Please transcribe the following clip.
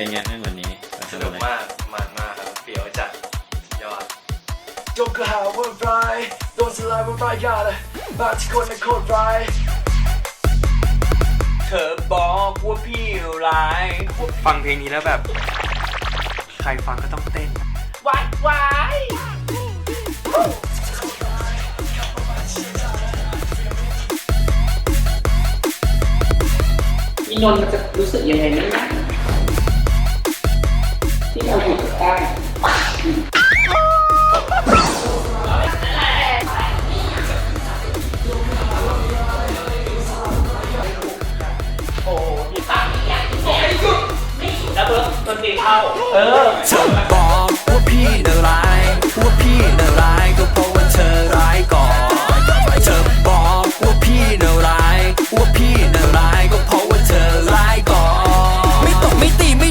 เป็นไงบ้างวันนี้เรสนุกมากมากมากครับเปรียวจัดสุดยอด ยกกระหาว่าร้ายโดนสลายว่าร้ายยาดบางที่คนนั้นโคตรไรเธอบอกว่าพี่ร้ายฟังเพลงนี้แล้วแบบ ใครฟังก็ต้องเต้น วายวายอีนนท์มันจะรู้สึกยังไงไม่ได้ เข้า เออบอกว่าพี่น่ะร้าย ว่าพี่น่ะร้ายก็เพราะว่าเธอร้ายก่อนเธอบอกว่าพี่น่ะร้าย ว่าพี่น่ะร้ายก็เพราะว่าเธอร้ายก่อน ไม่ตกไม่ตีไม่